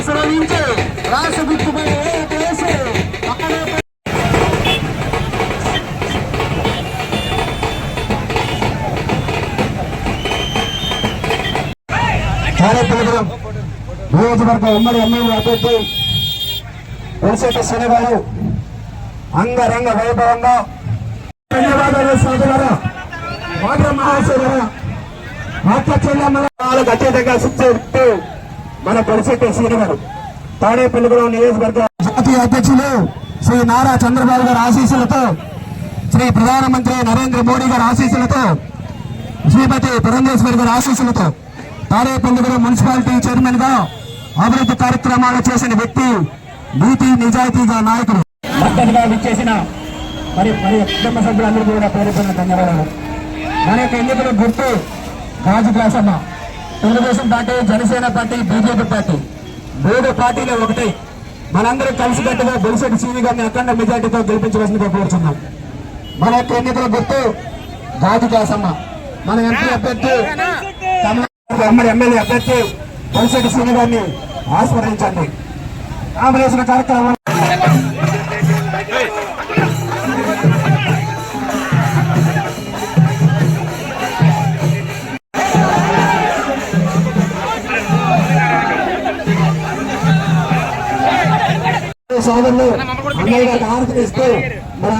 ఆశ్రయించి రాష్ట్ర గుర్తుపై ఓటు నియోజకవర్గ ఉమ్మడి ఎమ్మెల్యే అభ్యర్థి వెలిసేట శనివారు అంగరంగ వైభవంగా ధన్యవాదాలు సోదరులారా వాద్ర మహాశయులారా అక్క చెల్లెమ్మల. అత్యధికంగా శిక్షిస్తూ మన పొలిశెట్టి శ్రీనివారు తాడేపల్లిగూడెం నియోజకవర్గ జాతీయ అధ్యక్షులు శ్రీ నారా చంద్రబాబు గారి ఆశీస్సులతో శ్రీ ప్రధానమంత్రి నరేంద్ర మోడీ గారి ఆశీస్సులతో శ్రీమతి పురంధేశ్వరి గారి ఆశీస్సులతో తాడేపల్లిగూడెం మున్సిపాలిటీ చైర్మన్గా అభివృద్ధి కార్యక్రమాలు చేసిన వ్యక్తి నీతి నిజాయితీగా నాయకుడు. మద్దతుగా విచ్చేసిన మరి మరి కుటుంబ సభ్యులందరూ కూడా పేరు ధన్యవాదాలు. మన యొక్క ఎన్నికల గుర్తు గాజు గ్లాసమ్మ. Telugu Desam party Janasena party BJP party. మూడు పార్టీలు ఒకటి. మనందరూ కలిసికట్టుగా బొలిశెట్టి సీని గారిని అఖండ మెజార్టీతో గెలిపించవలసిందిగా కోరుచున్నాం. మన యొక్క ఎన్నికల గుర్తు గాజు గ్లాసమ్మ మన ఎంపీ అభ్యర్థి తమిళనాడు ఎమ్మెల్యే అభ్యర్థి బొలిశెట్టి సీని గారిని ఆస్వాదించండి. నామినేషన్ కార్యక్రమం. సోదరులు అన్నయ్య గారికి ఆరతి ఇస్తూ మన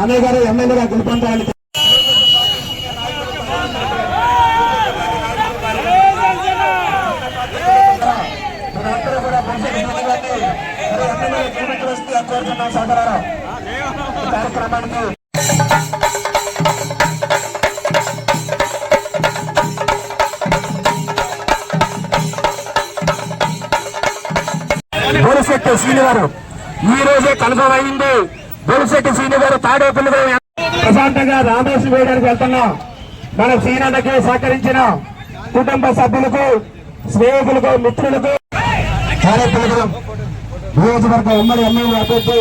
అన్నయ్య గారు ఎమ్మెల్యేగా గెలుపొందాలని కార్యక్రమానికి గారు ఈ రోజే కన్ఫర్మ్ అయింది బొలిశెట్టి శ్రీని గారు ప్రశాంతంగా రామేశ్వరం వేయడానికి వెళ్తున్నాం మన శ్రీనన్నకి సహకరించిన కుటుంబ సభ్యులకు స్నేహితులకు మిత్రులకు. తాడేపల్లిగూడెం నియోజకవర్గ ఉమ్మడి ఎమ్మెల్యే అభ్యర్థి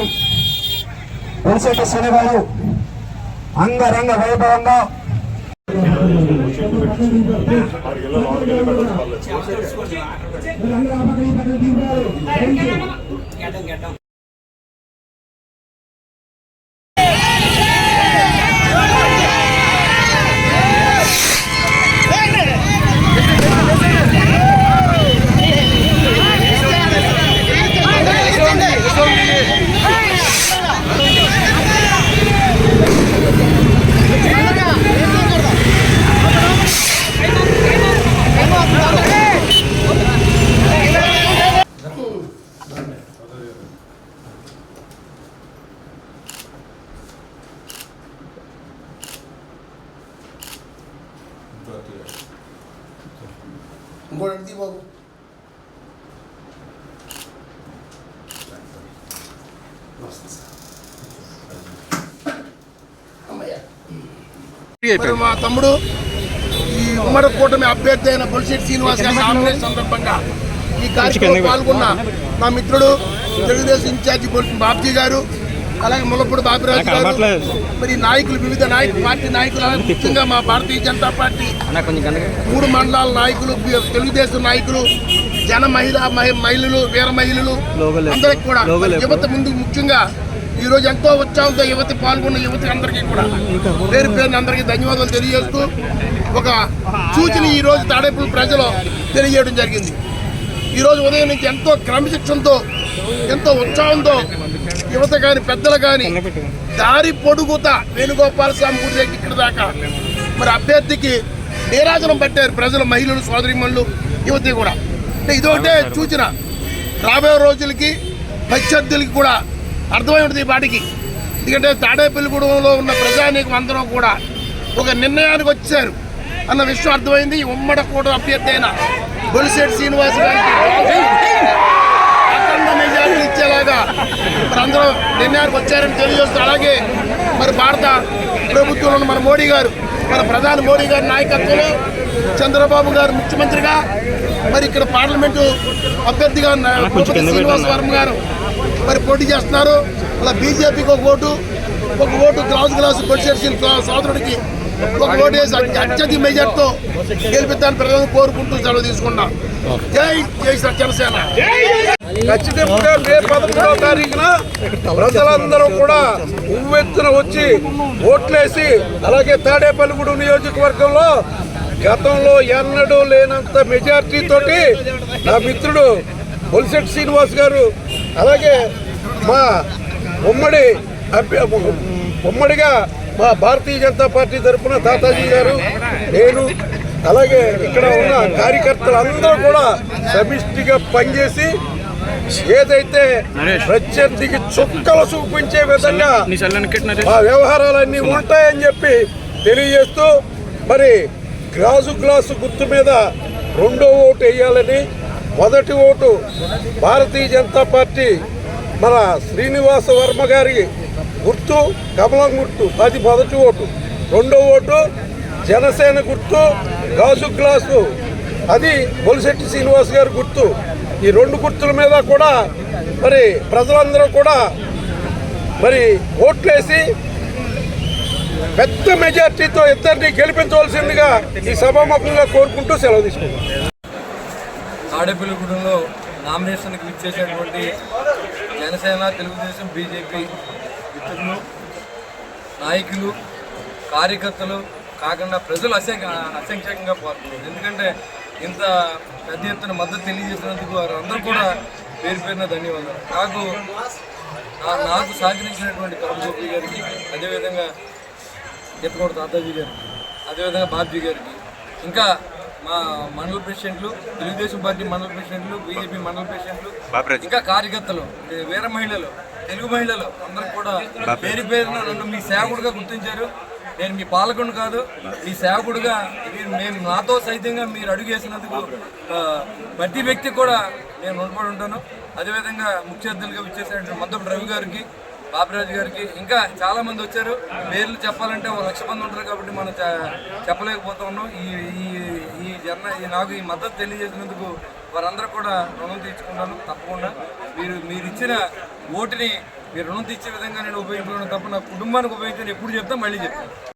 బొలిశెట్టి శ్రీని గారు అంగరంగ వైభవంగా ఇంకోటి బాబు మరి మా తమ్ముడు ఈ ఉమ్మడి కూటమి అభ్యర్థి అయిన బొలిశెట్టి శ్రీనివాస్ గారి నామినేషన్ సందర్భంగా ఈ కార్యక్రమంలో పాల్గొన్న నా మిత్రుడు తెలుగుదేశం ఇన్ఛార్జి బాబ్జీ గారు అలాగే ముల్లపూడి బాబిరాజు గారు. మరి నాయకులు వివిధ నాయక పార్టీ నాయకులు ముఖ్యంగా మా భారతీయ జనతా పార్టీ మూడు మండలాల నాయకులు తెలుగుదేశం నాయకులు జన మహిళ మహి- మహిళలు వీర మహిళలు అందరికి కూడా. యువత ముందు ముఖ్యంగా ఈ రోజు ఎంతో ఉత్సాహంతో యువతి పాల్గొన్న యువతి అందరికీ కూడా పేరు పేరుని అందరికీ ధన్యవాదాలు తెలియజేస్తూ ఒక సూచన ఈ రోజు తాడేపల్లి ప్రజలు తెలియజేయడం జరిగింది. ఈ రోజు ఉదయం నుంచి ఎంతో క్రమశిక్షణతో ఎంతో ఉత్సాహంతో యువత కానీ పెద్దలు కానీ దారి పొడుగుత వేణుగోపాల స్వామి గుడి దగ్గర ఇక్కడ దాకా. మరి అభ్యర్థికి నీరాజనం పట్టారు ప్రజలు మహిళలు సోదరిమణులు యువతి కూడా. అంటే ఇదొకటే సూచన. రాబోయే రోజులకి ప్రత్యర్థులకి కూడా అర్థమై ఉంటుంది ఈ పాటికి. ఎందుకంటే తాడేపల్లిగూడెంలో ఉన్న ప్రజానీకం అందరం కూడా ఒక నిర్ణయానికి వచ్చారు. అన్న విషయం అర్థమైంది. ఈ ఉమ్మడి కూడా అభ్యర్థి అయిన బొలిశెట్టి శ్రీనివాస్ గారికి. ఇచ్చేలాగా మరి అందరూ నిర్ణయానికి వచ్చారని తెలియజేస్తూ అలాగే మరి భారత ప్రభుత్వంలో మన మోడీ గారు మన ప్రధాని మోడీ గారి నాయకత్వంలో చంద్రబాబు గారు ముఖ్యమంత్రిగా మరి ఇక్కడ పార్లమెంటు అభ్యర్థిగా శ్రీనివాస్ వర్మ గారు మరి పోటీ చేస్తున్నారు. అలా బీజేపీకి ఒక ఓటు ఒక ఓటు గ్లాసు గ్లాసు కొట్టేసి సోదరుడికి ఒక ఓటు వేసి అత్యధిక మెజార్టీతో గెలిపిద్దాన్ని ప్రజలను కోరుకుంటూ సెలవు తీసుకున్నాం. జై జై జనసేన. ఖచ్చితంగా మే పదమూడవ తారీఖున ప్రజలందరూ కూడా ఉవ్వెత్తున వచ్చి ఓట్లేసి అలాగే తాడేపల్లిగూడు నియోజకవర్గంలో గతంలో ఎన్నడూ లేనంత మెజార్టీ తోటి నా మిత్రుడు బొలిశెట్టి శ్రీనివాస్ గారు అలాగే మా ఉమ్మడి ఉమ్మడిగా మా భారతీయ జనతా పార్టీ తరఫున తాతాజీ గారు నేను అలాగే ఇక్కడ ఉన్న కార్యకర్తలు అందరూ కూడా సమిష్టిగా పనిచేసి ఏదైతే ప్రత్యర్థికి చుక్కలు చూపించే విధంగా ఆ వ్యవహారాలన్నీ ఉంటాయని చెప్పి తెలియజేస్తూ మరి గ్లాసు గ్లాసు గుర్తు మీద రెండో ఓటు వేయాలని మొదటి ఓటు భారతీయ జనతా పార్టీ మన శ్రీనివాస వర్మ గారి గుర్తు కమలం గుర్తు అది మొదటి ఓటు. రెండో ఓటు జనసేన గుర్తు గాజు గ్లాసు. అది బొలిశెట్టి శ్రీనివాస్ గారి గుర్తు. ఈ రెండు గుర్తుల మీద కూడా మరి ప్రజలందరూ కూడా మరి ఓట్లేసి పెద్ద మెజార్టీతో ఇద్దరిని గెలిపించవలసిందిగా ఈ సభాముఖంగా కోరుకుంటూ సెలవు తీసుకుంటాం ఆడపిల్లగూడెంలో నామినేషన్కి ఇచ్చేసినటువంటి జనసేన తెలుగుదేశం బీజేపీ మిత్రులు నాయకులు కార్యకర్తలు కాకుండా ప్రజలు అసంఖ్య అసంఖ్యాకంగా పాల్గొన్నారు. ఎందుకంటే ఇంత పెద్ద ఎత్తున మద్దతు తెలియజేసినందుకు వారు అందరూ కూడా పేరు పేరున ధన్యవాదాలు. నాకు నాకు సహకరించినటువంటి కరుణగోపి గారికి అదేవిధంగా చెప్పకూడదు తాతాజీ గారికి అదేవిధంగా బాబ్జీ గారికి ఇంకా మా మండల ప్రెసిడెంట్లు తెలుగుదేశం పార్టీ మండల ప్రెసిడెంట్లు బీజేపీ మండల ప్రెసిడెంట్లు ఇంకా కార్యకర్తలు వీర మహిళలు తెలుగు మహిళలు అందరూ కూడా పేరు పేరున నన్ను మీ సేవకుడుగా గుర్తించారు. నేను మీ పాలకుడు కాదు మీ సేవకుడుగా మీరు మేము నాతో సైతంగా మీరు అడుగేసినందుకు ఆ, ప్రతి వ్యక్తి కూడా నేను రుణపడి ఉంటాను. అదేవిధంగా ముఖ్య అతిథులుగా విచ్చేసినటువంటి మద్దపు రవి గారికి బాబిరాజు గారికి ఇంకా చాలా మంది వచ్చారు. పేర్లు చెప్పాలంటే ఒక లక్ష మంది ఉంటారు కాబట్టి మనం చెప్పలేకపోతున్నాం చెప్పలేకపోతా ఉన్నాం. ఈ ఈ ఈ జన ఈ నాకు ఈ మద్దతు తెలియజేసినందుకు వారందరూ కూడా రుణం తీర్చుకుంటాను తప్పకుండా. మీరు మీరు ఇచ్చిన ఓటుని మీరు రుణం తెచ్చే విధంగా నేను ఉపయోగించుకున్నాను తప్ప నా కుటుంబానికి ఉపయోగించాను ఎప్పుడు చెప్తా మళ్ళీ చెప్తాను